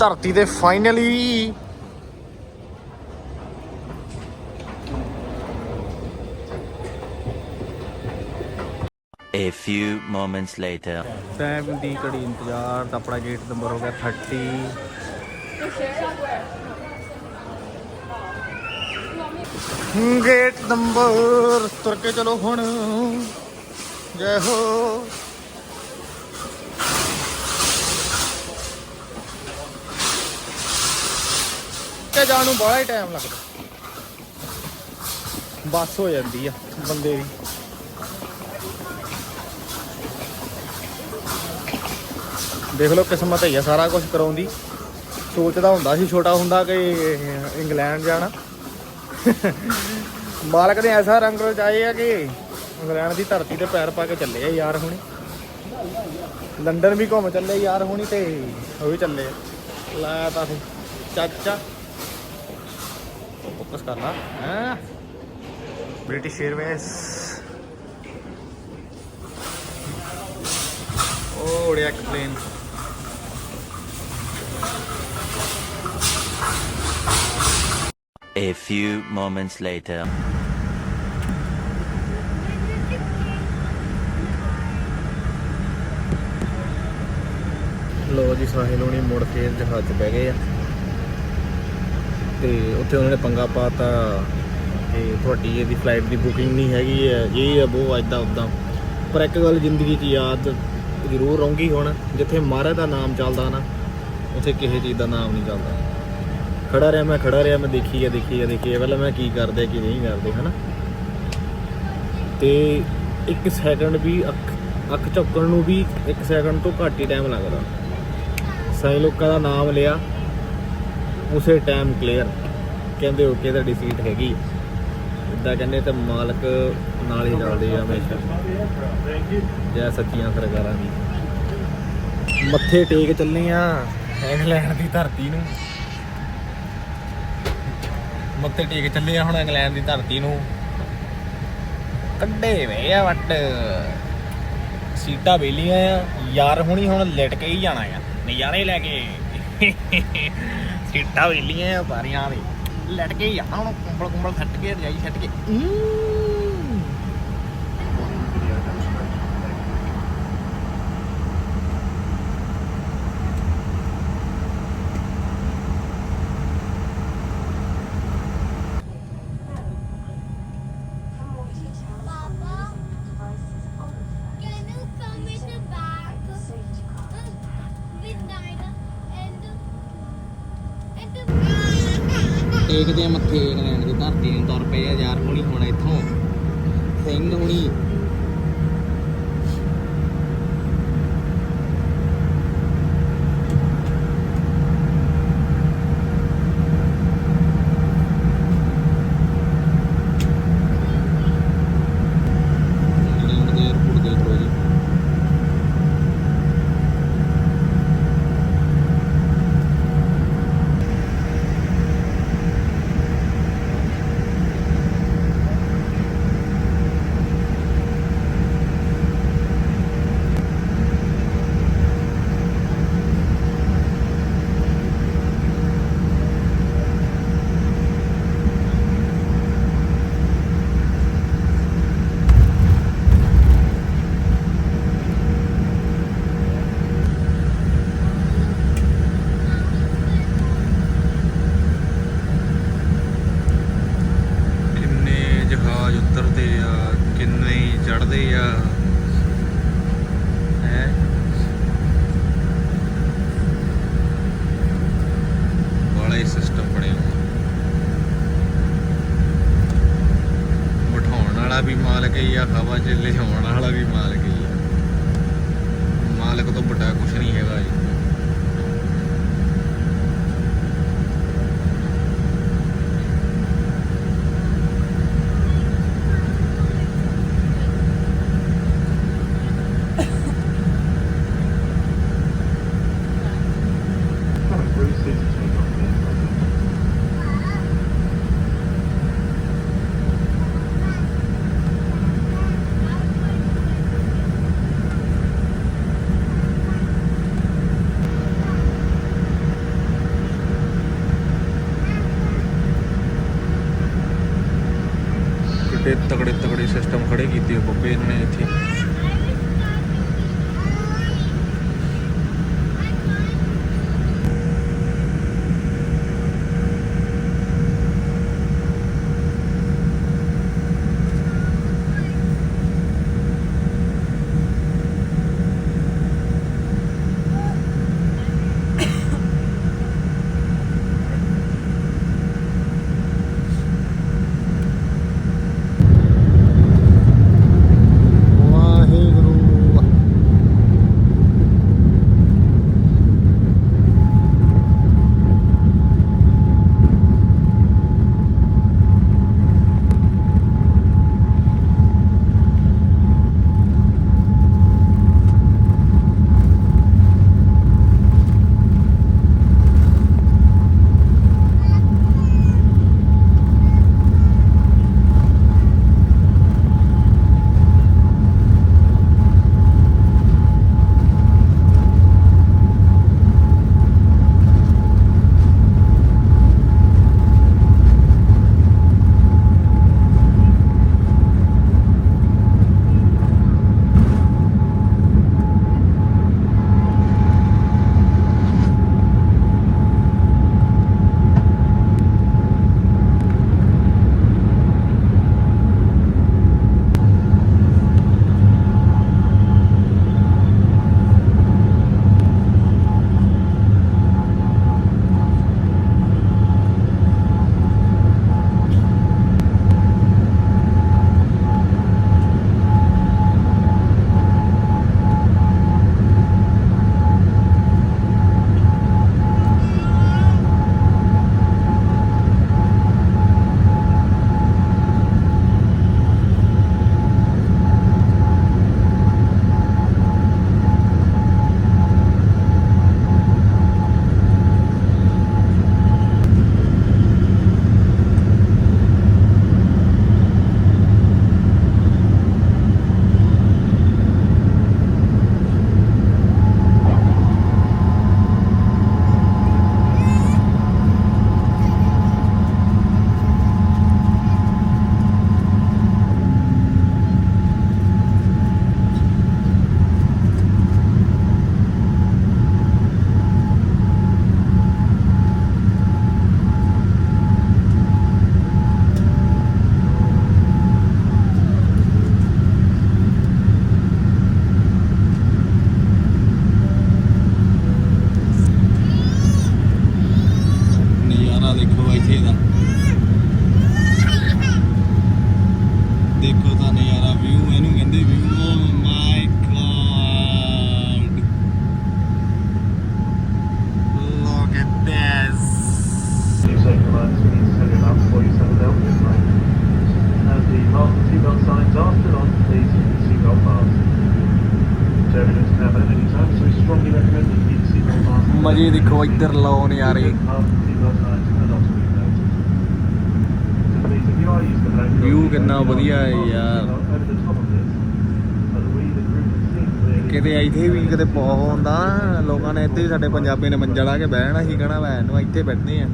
ਧਰਤੀ ਤੇ finally A few moments later. Time ਦੀ ਘੜੀ ਇੰਤਜ਼ਾਰ ਤਾਂ ਆਪਣਾ ਗੇਟ ਨੰਬਰ ਹੋ ਗਿਆ 30 ਗੇਟ ਨੰਬਰ ਤੁਰ ਕੇ ਚਲੋ ਹੁਣ। ਜੈ ਹੋ। ਤੇ ਜਾਣ ਨੂੰ ਬੜਾ ਹੀ ਟਾਈਮ ਲੱਗਦਾ। ਬੱਸ ਹੋ ਜਾਂਦੀ ਆ ਬੰਦੇ ਦੀ। ਦੇਖ ਲਓ ਕਿਸਮਤ ਹੈ ਸਾਰਾ ਕੁਝ ਕਰਾਉਂਦੀ ਸੋਚਦਾ ਹੁੰਦਾ ਸੀ ਛੋਟਾ ਹੁੰਦਾ ਕਿ ਇੰਗਲੈਂਡ ਜਾਣਾ। ਮਾਲਕ ਨੇ ਐਸਾ ਰੰਗ ਰਚਾਏ ਆ ਕਿ ਇੰਗਲੈਂਡ ਦੀ ਧਰਤੀ ਤੇ ਪੈਰ ਪਾ ਕੇ ਚੱਲੇ ਆ ਯਾਰ ਹੁਣੀ। ਲੰਡਨ ਵੀ ਘੁੰਮ ਚੱਲੇ ਯਾਰ ਹੁਣੀ ਤੇ ਉਹ ਵੀ ਚੱਲੇ ਆ। ਲੈ ਤਾਂ ਚਾਚਾ। ਫੋਕਸ ਕਰ ਲਾ ਹੈ? ਬ੍ਰਿਟਿਸ਼ 에ਅਰਵੇਜ਼ ਉਹ ਉੜਿਆ ਇੱਕ plane A few moments later. ਲੋ ਜੀ ਸਾਹਿਲ ਹੋਣੀ ਮੁੜ ਕੇ ਜਹਾਜ਼ 'ਚ ਬਹਿ ਗਏ ਆ। ਤੇ ਉੱਥੇ ਉਹਨਾਂ ਨੇ ਪੰਗਾ ਪਾਤਾ ਕਿ ਤੁਹਾਡੀ ਇਹਦੀ ਫਲਾਈਟ ਦੀ ਬੁਕਿੰਗ ਨਹੀਂ ਹੈਗੀ ਹੈ, ਇਹ ਹੈ ਉਹ ਐਦਾਂ ਉਦਾਂ ਪਰ ਇੱਕ ਗੱਲ ਜ਼ਿੰਦਗੀ 'ਚ ਯਾਦ ਜ਼ਰੂਰ ਰਹੂੰਗੀ ਹੁਣ, ਜਿੱਥੇ ਮਹਾਰਾਜ ਦਾ ਨਾਮ ਚੱਲਦਾ ਨਾ, ਉੱਥੇ ਕਿਸੇ ਚੀਜ਼ ਦਾ ਨਾਮ ਨਹੀਂ ਚੱਲਦਾ। ਖੜਾ ਰਿਹਾ ਮੈਂ, ਖੜਾ ਰਿਹਾ ਮੈਂ, ਦੇਖੀ ਆ ਦੇਖੀ ਆ ਦੇਖੀ ਆ ਪਹਿਲਾਂ ਮੈਂ ਕੀ ਕਰਦੇ, ਕੀ ਨਹੀਂ ਕਰਦੇ, ਹਨਾ? ਤੇ ਇੱਕ ਸੈਕਿੰਡ ਵੀ ਅੱਖ ਅੱਖ ਝਪਕਣ ਨੂੰ ਵੀ ਇੱਕ ਸੈਕਿੰਡ ਤੋਂ ਘੱਟ ਹੀ ਟਾਈਮ ਲੱਗਦਾ। ਸਾਈ ਲੋਕਾਂ ਦਾ ਨਾਮ ਲਿਆ। ਉਸੇ ਟਾਈਮ ਕਲੀਅਰ ਕਹਿੰਦੇ ਓਕੇ ਤੁਹਾਡੀ ਸੀਟ ਹੈਗੀ। ਇਦਾਂ ਕਹਿੰਦੇ ਤੇ ਮਾਲਕ ਨਾਲ ਹੀ ਚੱਲਦੇ ਆ ਹਮੇਸ਼ਾ। ਜੈ ਸੱਚੀਆਂ ਸਰਕਾਰਾਂ ਦੀ। ਮੱਥੇ ਟੇਕ ਚੱਲੇ ਆ ਇੰਗਲੈਂਡ ਦੀ ਧਰਤੀ ਨੂੰ। ਮੱਥੇ ਟੇਕ ਚੱਲੇ ਆ ਹੁਣ ਇੰਗਲੈਂਡ ਦੀ ਧਰਤੀ ਨੂੰ। ਕੱਢੇ ਵੇ ਆ ਵੱਟ। ਸੀਟਾਂ ਵੇਲੀਆਂ ਆ। ਯਾਰ ਹੁਣੀ ਹੁਣ ਲਿਟ ਕੇ ਹੀ ਜਾਣਾ ਆ। ਨਜ਼ਾਰੇ ਲੈ ਕੇ। ਸੀਟਾਂ ਵੇਲੀਆਂ ਆ ਬਾਰੀਆਂ ਦੇ ਲਿਟ ਹੀ ਜਾਣਾ ਹੁਣ ਕੁੰਬਲ ਕੁੰਬਲ ਸੱਟ ਕੇ, ਰਜਾਈ ਸੱਟ ਕੇ। ਦੇਖਦੇ ਆ ਮੱਥੇ ਇੰਗਲੈਂਡ ਦੀ ਧਰਤੀ ਨੂੰ ਤੁਰ ਪਏ ਆ ਯਾਰ ਹੁਣੀ ਹੁਣ ਇੱਥੋਂ। ਸਿੰਘ ਹੁਣੀ ਸਿਸਟਮ ਖੜੇ this, so that we, the group, can see clearly. ਕਿਤੇ ਇੱਥੇ ਵੀ ਕਿਤੇ ਪੌ ਹੁੰਦਾ। ਲੋਕਾਂ ਨੇ ਇੱਥੇ ਹੀ ਸਾਡੇ ਪੰਜਾਬੀ ਨੇ ਮੰਜਾ ਲਾ ਕੇ ਬਹਿਣਾ ਹੀ ਕਹਣਾ ਵੈਨ ਨੂੰ ਇੱਥੇ ਬੈਠਦੇ ਆ।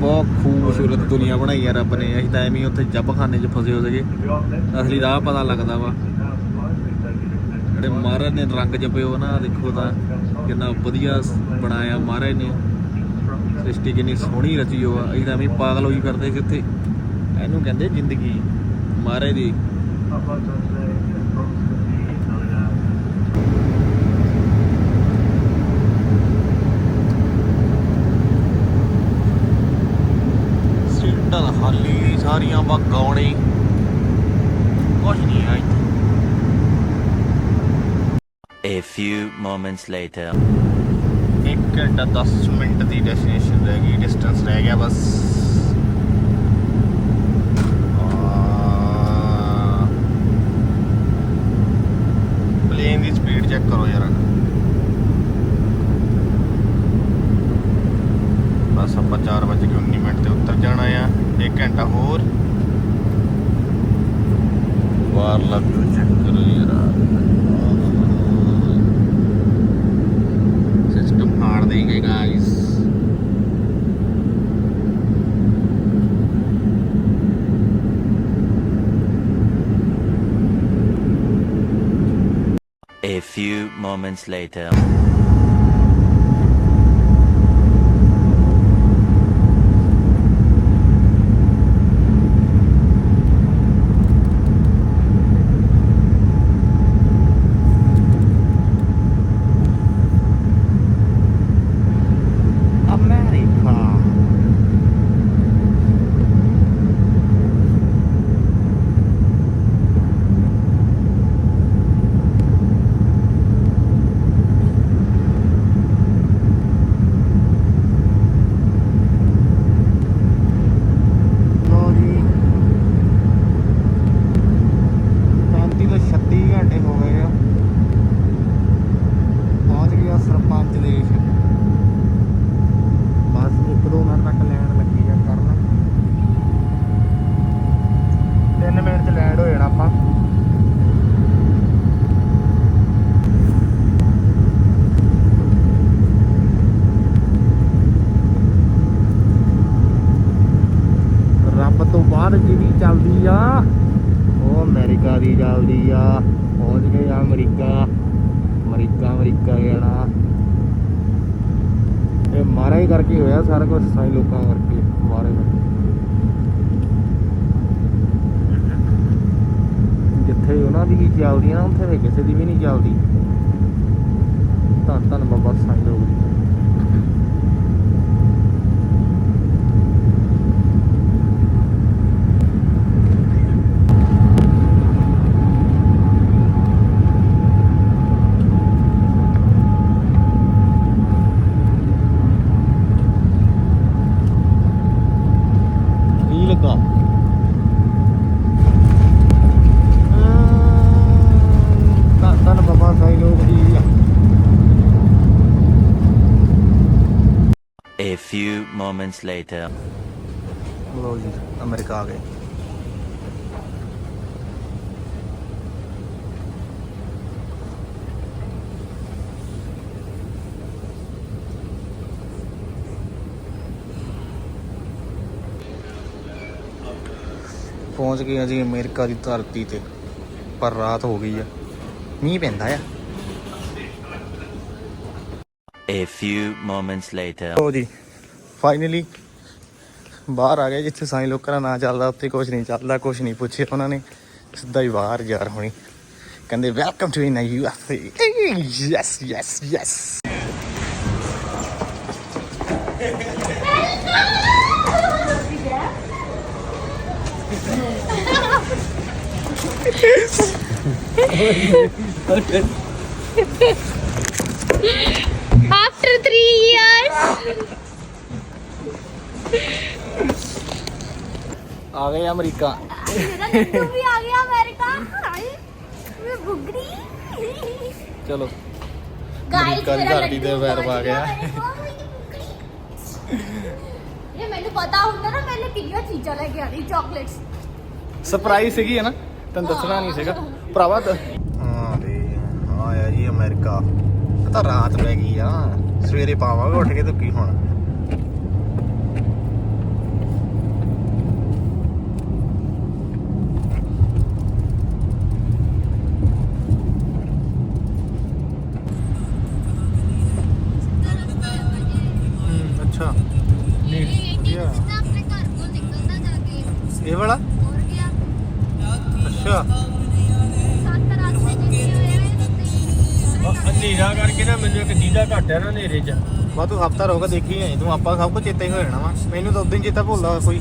ਬਹੁਤ ਖੂਬਸੂਰਤ ਦੁਨੀਆ ਬਣਾਈ ਆ ਰੱਬ ਨੇ। ਅਸੀਂ ਤਾਂ ਐਵੇਂ ਉੱਥੇ ਜੱਬਖਾਨੇ 'ਚ ਫਸੇ ਹੋ ਸੀਗੇ। ਅਸਲੀ ਰਾਹ ਪਤਾ ਲੱਗਦਾ ਵਾ. ਜਿਹੜੇ ਮਹਾਰਾਜ ਨੇ ਰੰਗ ਜਪੇ ਉਹ ਨਾ ਦੇਖੋ ਤਾਂ ਕਿੰਨਾ ਵਧੀਆ ਬਣਾਇਆ ਮਹਾਰਾਜ ਨੇ। ਸ੍ਰਿਸ਼ਟੀ ਕਿੰਨੀ ਸੋਹਣੀ ਰਚੀ ਹੋ ਆ। ਅਸੀਂ ਤਾਂ ਐਵੇਂ ਪਾਗਲ ਹੋਈ ਫਿਰਦੇ ਸੀ ਉੱਥੇ। ਇਹਨੂੰ ਕਹਿੰਦੇ ਜ਼ਿੰਦਗੀ। ਮਹਾਰਾਜ ਦੀ ਸਾਰੀਆਂ ਬਗਾਉਣੇ ਕੁਛ ਨਹੀਂ ਆ ਇੱਥੇ। A few moments later. 1 ਘੰਟਾ 10 ਮਿੰਟ ਦੀ ਡੈਸਟੀਨੇਸ਼ਨ ਰਹਿ ਗਈ ਡਿਸਟੈਂਸ ਰਹਿ ਗਿਆ ਬਸ। Moments later. ਰੱਬ ਤੋਂ ਚੱਲਦੀ ਆ। ਉਹ ਅਮਰੀਕਾ ਦੀ ਚੱਲਦੀ ਆ। ਪਹੁੰਚ ਗਏ ਆ ਅਮਰੀਕਾ। ਅਮਰੀਕਾ ਅਮਰੀਕਾ ਗਿਆ ਇਹ ਮਾਰਾ ਹੀ ਕਰਕੇ ਹੋਇਆ ਸਾਰਾ ਕੁਝ ਸਾਈ ਲੋਕਾਂ ਕਰਕੇ, ਮਾਰੇ ਕਰਕੇ। ਜਿੱਥੇ ਉਹਨਾਂ ਦੀ ਵੀ ਚੱਲਦੀ ਆ ਨਾ ਉੱਥੇ ਤਾਂ ਕਿਸੇ ਦੀ ਵੀ ਨਹੀਂ ਚੱਲਦੀ। ਧੰਨ ਧੰਨ ਬਾਬਾ ਸਾਈ ਲੋਕ ਦੀ ਕੀ ਲੱਗਾ ਤਾਂ ਤਾਂ ਬਾਬਾ ਸਾਈ ਲੋਕ ਦੀ A few moments later. ਲੋ ਜੀ ਅਮਰੀਕਾ ਆ ਗਏ ਪਹੁੰਚ ਗਏ ਹਾਂ ਜੀ ਅਮਰੀਕਾ ਦੀ ਧਰਤੀ ਤੇ, ਪਰ ਰਾਤ ਹੋ ਗਈ ਆ। ਮੀਂਹ ਪੈਂਦਾ ਆ। A few moments later. ਲੋ ਜੀ ਫਾਈਨਲੀ ਬਾਹਰ ਆ ਗਏ ਜਿੱਥੇ ਸਾਈਂ ਲੋਕਾਂ ਦਾ ਨਾਂ ਚੱਲਦਾ ਉੱਥੇ ਕੁਝ ਨਹੀਂ ਚੱਲਦਾ ਕੁਝ ਨਹੀਂ ਪੁੱਛਿਆ ਉਹਨਾਂ ਨੇ। ਸਿੱਧਾ ਹੀ ਬਾਹਰ ਯਾਰ ਹੋਣੀ। ਕਹਿੰਦੇ welcome to in UFA yes yes yes After three years. ਆ ਗਏ ਅਮਰੀਕਾ। ਮੇਰਾ ਲੱਡੂ ਵੀ ਆ ਗਿਆ ਅਮਰੀਕਾ? ਹਾਏ ਮੈਂ ਬੁਗੜੀ। ਚਲੋ। ਗਾਇਸ ਅਮਰੀਕਾ ਦੀ ਮੇਰਾ ਧਰਤੀ ਤੇ ਪਹੁੰਚ ਪਾ ਗਿਆ। ਇਹ ਮੈਨੂੰ ਪਤਾ ਹੁੰਦਾ ਨਾ ਪਹਿਲੇ ਕਿੰਨੀਆਂ ਚੀਜ਼ਾਂ ਲੈ ਕੇ ਆਣੀ ਚਾਕਲੇਟਸ ਸਰਪ੍ਰਾਈਜ਼ ਸੀਗੀ ਹੈ ਨਾ? ਤੈਨੂੰ ਦੱਸਣਾ ਨਹੀਂ ਸੀਗਾ। ਭਰਾਵਾ ਤ- ਹਾਂ ਵੀ ਹਾਂ ਆਇਆ ਜੀ ਅਮਰੀਕਾ। ਇਹ ਤਾਂ ਰਾਤ ਪੈ ਗਈ ਆ। ਸਵੇਰੇ ਪਾਵਾਂਗੇ ਉੱਠ ਕੇ ਤਾਂ ਕੀ ਹੋਣਾ ਅੱਛਾ। ਨਹੀਂ ਵਧੀਆ। ਇਹ ਵਾਲਾ? ਅੱਛਾ। ਹਨੇਰਾ ਕਰਕੇ ਨਾ ਮੈਨੂੰ ਇੱਕ ਦੀਦਾ ਘੱਟ ਹੈ ਨਾ ਹਨੇਰੇ 'ਚ। ਬਾ ਤੂੰ ਹਫਤਾ ਰੋਗਾ ਦੇਖੀ ਆਈ ਤੂੰ ਆਪਾਂ ਸਭ ਕੁਝ ਚੇਤਾ ਹੀ ਹੋ ਜਾਣਾ ਵਾ। ਮੈਨੂੰ ਤਾਂ ਉਦੋਂ ਹੀ ਚੇਤਾ ਭੁੱਲਦਾ ਕੋਈ।